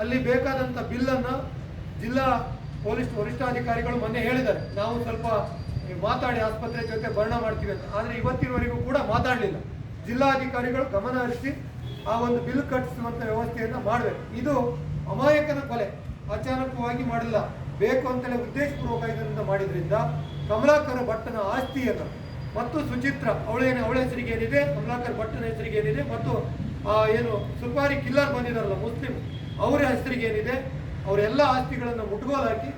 ಅಲ್ಲಿ ಬೇಕಾದಂಥ ಬಿಲ್ಲನ್ನು ಜಿಲ್ಲಾ ಪೊಲೀಸ್ ವರಿಷ್ಠಾಧಿಕಾರಿಗಳು ಮೊನ್ನೆ ಹೇಳಿದ್ದಾರೆ. ನಾವು ಸ್ವಲ್ಪ ಮಾತಾಡಿ ಆಸ್ಪತ್ರೆ ಜೊತೆ ಭರಣ ಮಾಡ್ತೀವಿ ಅಂತ. ಆದರೆ ಇವತ್ತಿನವರೆಗೂ ಕೂಡ ಮಾತಾಡಲಿಲ್ಲ. ಜಿಲ್ಲಾಧಿಕಾರಿಗಳು ಗಮನ ಹರಿಸಿ ಆ ಒಂದು ಬಿಲ್ ಕಟ್ಟಿಸುವಂಥ ವ್ಯವಸ್ಥೆಯನ್ನು ಮಾಡಬೇಕು. ಇದು ಅಮಾಯಕನ ಕೊಲೆ. ಅಚಾನಕವಾಗಿ ಮಾಡಿಲ್ಲ. ಬೇಕು ಅಂತಲೇ ಉದ್ದೇಶಪೂರ್ವಕ ಇದರಿಂದ ಮಾಡಿದ್ರಿಂದ ಕಮಲಾಕರ ಭಟ್ಟನ ಆಸ್ತಿಯನ್ನು ಮತ್ತು ಸುಚಿತ್ರ ಅವಳೇನು ಅವಳ ಹೆಸರಿಗೆ ಏನಿದೆ ಕಮಲಾಕರ್ ಭಟ್ಟನ ಹೆಸರಿಗೆ ಏನಿದೆ ಮತ್ತು ಏನು ಸುಪಾರಿ ಕಿಲ್ಲರ್ ಬಂದಿದಾರಲ್ಲ ಮುಸ್ಲಿಂ. ಅವರ ಹೆಸರಿಗೆ ಏನಿದೆ ಅವರೆಲ್ಲ ಆಸ್ತಿಗಳನ್ನು ಮುಟ್ಗೋಲಾಕಿ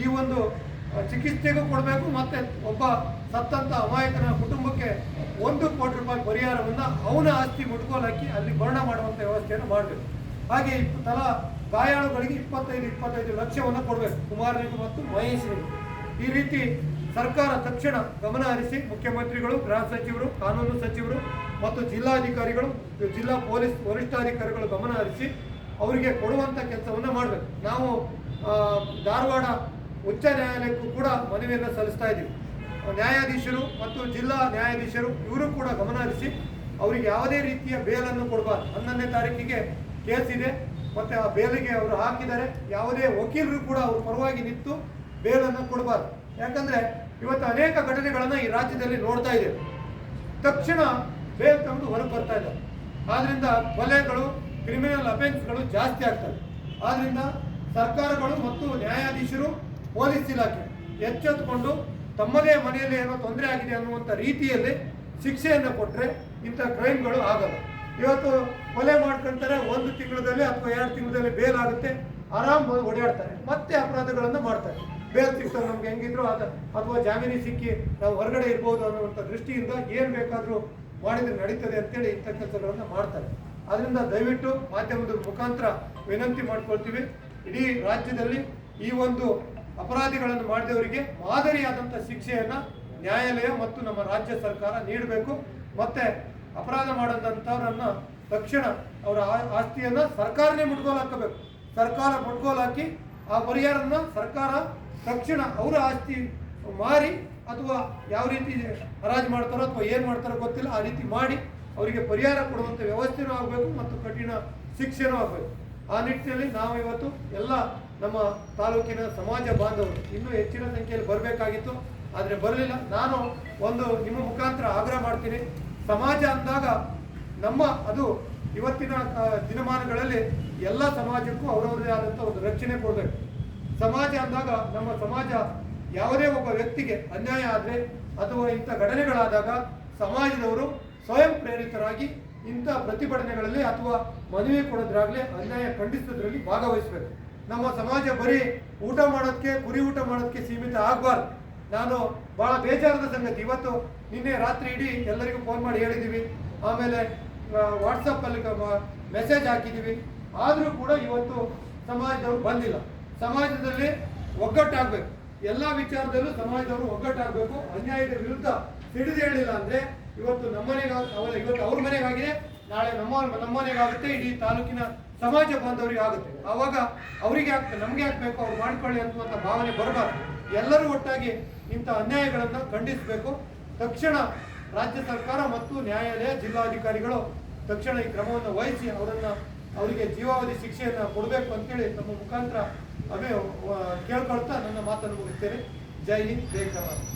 ಈ ಒಂದು ಚಿಕಿತ್ಸೆಗೂ ಕೊಡಬೇಕು ಮತ್ತೆ ಒಬ್ಬ ಸತ್ತಂತ ಅಮಾಯಕನ ಕುಟುಂಬಕ್ಕೆ ಒಂದು ಕೋಟಿ ರೂಪಾಯಿ ಪರಿಹಾರವನ್ನು ಅವನ ಆಸ್ತಿ ಮುಟ್ಕೋಲಾಕಿ ಅಲ್ಲಿ ಮರಣ ಮಾಡುವಂಥ ವ್ಯವಸ್ಥೆಯನ್ನು ಮಾಡಬೇಕು. ಹಾಗೆ ಇಪ್ಪ- ತಲಾ ಗಾಯಾಳುಗಳಿಗೆ ಇಪ್ಪತ್ತೈದು ಇಪ್ಪತ್ತೈದು ಲಕ್ಷವನ್ನು ಕೊಡಬೇಕು, ಕುಮಾರನಿಗೂ ಮತ್ತು ಮಹೇಶ್ನಿಗೂ. ಈ ರೀತಿ ಸರ್ಕಾರ ತಕ್ಷಣ ಗಮನ ಹರಿಸಿ ಮುಖ್ಯಮಂತ್ರಿಗಳು, ಗೃಹ ಸಚಿವರು, ಕಾನೂನು ಸಚಿವರು ಮತ್ತು ಜಿಲ್ಲಾಧಿಕಾರಿಗಳು, ಜಿಲ್ಲಾ ಪೊಲೀಸ್ ವರಿಷ್ಠಾಧಿಕಾರಿಗಳು ಗಮನ ಹರಿಸಿ ಅವರಿಗೆ ಕೊಡುವಂಥ ಕೆಲಸವನ್ನು ಮಾಡಬೇಕು. ನಾವು ಧಾರವಾಡ ಉಚ್ಚ ನ್ಯಾಯಾಲಯಕ್ಕೂ ಕೂಡ ಮನವಿಯನ್ನು ಸಲ್ಲಿಸ್ತಾ ಇದ್ದೀವಿ. ನ್ಯಾಯಾಧೀಶರು ಮತ್ತು ಜಿಲ್ಲಾ ನ್ಯಾಯಾಧೀಶರು ಇವರು ಕೂಡ ಗಮನ ಹರಿಸಿ ಅವರಿಗೆ ಯಾವುದೇ ರೀತಿಯ ಬೇಲನ್ನು ಕೊಡಬಾರ್ದು. ಹನ್ನೊಂದನೇ ತಾರೀಕಿಗೆ ಕೇಸ್ ಇದೆ. ಮತ್ತೆ ಆ ಬೇಲಿಗೆ ಅವರು ಹಾಕಿದ್ದಾರೆ. ಯಾವುದೇ ವಕೀಲರು ಕೂಡ ಅವ್ರ ಪರವಾಗಿ ನಿಂತು ಬೇಲನ್ನು ಕೊಡಬಾರ್ದು. ಯಾಕಂದ್ರೆ ಇವತ್ತು ಅನೇಕ ಘಟನೆಗಳನ್ನು ಈ ರಾಜ್ಯದಲ್ಲಿ ನೋಡ್ತಾ ಇದ್ದೇವೆ. ತಕ್ಷಣ ಬೇಲ್ ತಗೊಂಡು ಹೊರಗೆ ಬರ್ತಾ ಇದ್ದಾರೆ. ಆದ್ದರಿಂದ ಕೊಲೆಗಳು ಕ್ರಿಮಿನಲ್ ಅಫೆನ್ಸ್ಗಳು ಜಾಸ್ತಿ ಆಗ್ತವೆ. ಆದ್ದರಿಂದ ಸರ್ಕಾರಗಳು ಮತ್ತು ನ್ಯಾಯಾಧೀಶರು, ಪೊಲೀಸ್ ಇಲಾಖೆ ಎಚ್ಚೆತ್ತುಕೊಂಡು ತಮ್ಮದೇ ಮನೆಯಲ್ಲಿ ಏನೋ ತೊಂದರೆ ಆಗಿದೆ ಅನ್ನುವಂಥ ರೀತಿಯಲ್ಲಿ ಶಿಕ್ಷೆಯನ್ನು ಕೊಟ್ಟರೆ ಇಂಥ ಕ್ರೈಮ್ಗಳು ಆಗಲ್ಲ. ಇವತ್ತು ಕೊಲೆ ಮಾಡ್ಕೊಂತಾರೆ, ಒಂದು ತಿಂಗಳಲ್ಲಿ ಅಥವಾ ಎರಡು ತಿಂಗಳಲ್ಲಿ ಬೇಲ್ ಆಗುತ್ತೆ ಆರಾಮ್ ಓಡಾಡ್ತಾರೆ, ಮತ್ತೆ ಅಪರಾಧಗಳನ್ನು ಮಾಡ್ತಾರೆ. ಬೇಲ್ ಸಿಗ್ತಾರೆ ನಮ್ಗೆ, ಹೆಂಗಿದ್ರು ಅದ ಅಥವಾ ಜಾಮೀನಿ ಸಿಕ್ಕಿ ನಾವು ಹೊರಗಡೆ ಇರ್ಬೋದು ಅನ್ನುವಂಥ ದೃಷ್ಟಿಯಿಂದ ಏನು ಬೇಕಾದರೂ ಮಾಡಿದರೆ ನಡೀತದೆ ಅಂತೇಳಿ ಇಂಥ ಕೆಲಸಗಳನ್ನು ಮಾಡ್ತಾರೆ. ಅದರಿಂದ ದಯವಿಟ್ಟು ಮಾಧ್ಯಮದ ಮುಖಾಂತರ ವಿನಂತಿ ಮಾಡ್ಕೊಳ್ತೀವಿ. ಇಡೀ ರಾಜ್ಯದಲ್ಲಿ ಈ ಒಂದು ಅಪರಾಧಿಗಳನ್ನು ಮಾಡಿದವರಿಗೆ ಮಾದರಿಯಾದಂಥ ಶಿಕ್ಷೆಯನ್ನು ನ್ಯಾಯಾಲಯ ಮತ್ತು ನಮ್ಮ ರಾಜ್ಯ ಸರ್ಕಾರ ನೀಡಬೇಕು. ಮತ್ತೆ ಅಪರಾಧ ಮಾಡಿದಂಥವರನ್ನು ತಕ್ಷಣ ಅವರ ಆಸ್ತಿಯನ್ನು ಸರ್ಕಾರನೇ ಮುಟ್ಗೋಲು ಹಾಕಬೇಕು. ಸರ್ಕಾರ ಮುಟ್ಗೋಲು ಹಾಕಿ ಆ ಪರಿಹಾರನ ಸರ್ಕಾರ ತಕ್ಷಣ ಅವರ ಆಸ್ತಿ ಮಾರಿ ಅಥವಾ ಯಾವ ರೀತಿ ಹರಾಜು ಮಾಡ್ತಾರೋ ಅಥವಾ ಏನು ಮಾಡ್ತಾರೋ ಗೊತ್ತಿಲ್ಲ, ಆ ರೀತಿ ಮಾಡಿ ಅವರಿಗೆ ಪರಿಹಾರ ಕೊಡುವಂಥ ವ್ಯವಸ್ಥೆನೂ ಆಗಬೇಕು ಮತ್ತು ಕಠಿಣ ಶಿಕ್ಷೆನೂ ಆಗಬೇಕು. ಆ ನಿಟ್ಟಿನಲ್ಲಿ ನಾವು ಇವತ್ತು ಎಲ್ಲ ನಮ್ಮ ತಾಲೂಕಿನ ಸಮಾಜ ಬಾಂಧವರು ಇನ್ನೂ ಹೆಚ್ಚಿನ ಸಂಖ್ಯೆಯಲ್ಲಿ ಬರಬೇಕಾಗಿತ್ತು. ಆದರೆ ಬರಲಿಲ್ಲ. ನಾನು ಒಂದು ನಿಮ್ಮ ಮುಖಾಂತರ ಆಗ್ರಹ ಮಾಡ್ತೀನಿ. ಸಮಾಜ ಅಂದಾಗ ನಮ್ಮ ಅದು ಇವತ್ತಿನ ದಿನಮಾನಗಳಲ್ಲಿ ಎಲ್ಲ ಸಮಾಜಕ್ಕೂ ಅವರವರದೇ ಆದಂಥ ಒಂದು ರಕ್ಷಣೆ ಕೊಡಬೇಕು. ಸಮಾಜ ಅಂದಾಗ ನಮ್ಮ ಸಮಾಜ ಯಾವುದೇ ಒಬ್ಬ ವ್ಯಕ್ತಿಗೆ ಅನ್ಯಾಯ ಆದರೆ ಅಥವಾ ಇಂಥ ಘಟನೆಗಳಾದಾಗ ಸಮಾಜದವರು ಸ್ವಯಂ ಪ್ರೇರಿತರಾಗಿ ಇಂಥ ಪ್ರತಿಭಟನೆಗಳಲ್ಲಿ ಅಥವಾ ಮದುವೆ ಕೊಡೋದ್ರಾಗಲೇ ಅನ್ಯಾಯ ಖಂಡಿಸೋದ್ರಲ್ಲಿ ಭಾಗವಹಿಸಬೇಕು. ನಮ್ಮ ಸಮಾಜ ಬರೀ ಊಟ ಮಾಡೋದಕ್ಕೆ ಕುರಿ ಊಟ ಮಾಡೋದಕ್ಕೆ ಸೀಮಿತ ಆಗಬಾರ್ದು. ನಾನು ಬಹಳ ಬೇಜಾರದ ಸಂಗತಿ. ಇವತ್ತು ನಿನ್ನೆ ರಾತ್ರಿ ಇಡೀ ಎಲ್ಲರಿಗೂ ಫೋನ್ ಮಾಡಿ ಹೇಳಿದ್ದೀವಿ ಆಮೇಲೆ ವಾಟ್ಸಪ್ಪಲ್ಲಿ ಮೆಸೇಜ್ ಹಾಕಿದ್ದೀವಿ ಆದರೂ ಕೂಡ ಇವತ್ತು ಸಮಾಜದವರು ಬಂದಿಲ್ಲ. ಸಮಾಜದಲ್ಲಿ ಒಗ್ಗಟ್ಟಾಗಬೇಕು. ಎಲ್ಲ ವಿಚಾರದಲ್ಲೂ ಸಮಾಜದವರು ಒಗ್ಗಟ್ಟಾಗಬೇಕು. ಅನ್ಯಾಯದ ವಿರುದ್ಧ ಸಿಡಿದು ಹೇಳಿಲ್ಲ ಅಂದ್ರೆ ಇವತ್ತು ನಮ್ಮನೆಗೆ ಅವರ ಇವತ್ತು ಅವ್ರ ಮನೆಗಾಗಿದೆ ನಾಳೆ ನಮ್ಮ ನಮ್ಮನೆಗಾಗುತ್ತೆ ಇಡೀ ತಾಲೂಕಿನ ಸಮಾಜ ಬಾಂಧವರಿಗೆ ಆಗುತ್ತೆ. ಆವಾಗ ಅವರಿಗೆ ಆಗ್ತದೆ ನಮ್ಗೆ ಆಗ್ಬೇಕು, ಅವ್ರು ಮಾಡ್ಕೊಳ್ಳಿ ಅನ್ನುವಂಥ ಭಾವನೆ ಬರಬಾರ್ದು. ಎಲ್ಲರೂ ಒಟ್ಟಾಗಿ ಇಂಥ ಅನ್ಯಾಯಗಳನ್ನು ಖಂಡಿಸಬೇಕು. ತಕ್ಷಣ ರಾಜ್ಯ ಸರ್ಕಾರ ಮತ್ತು ನ್ಯಾಯಾಲಯ ಜಿಲ್ಲಾಧಿಕಾರಿಗಳು ತಕ್ಷಣ ಈ ಕ್ರಮವನ್ನು ವಹಿಸಿ ಅವರನ್ನ ಅವರಿಗೆ ಜೀವಾವಧಿ ಶಿಕ್ಷೆಯನ್ನು ಕೊಡಬೇಕು ಅಂತೇಳಿ ನಮ್ಮ ಮುಖಾಂತರ ಅವೇ ಕೇಳ್ಕೊಳ್ತಾ ನನ್ನ ಮಾತನ್ನು ಮುಗಿಸ್ತೇನೆ. ಜೈ ಹಿಂದ್, ಜೈ ಕರ್ನಾಟಕ.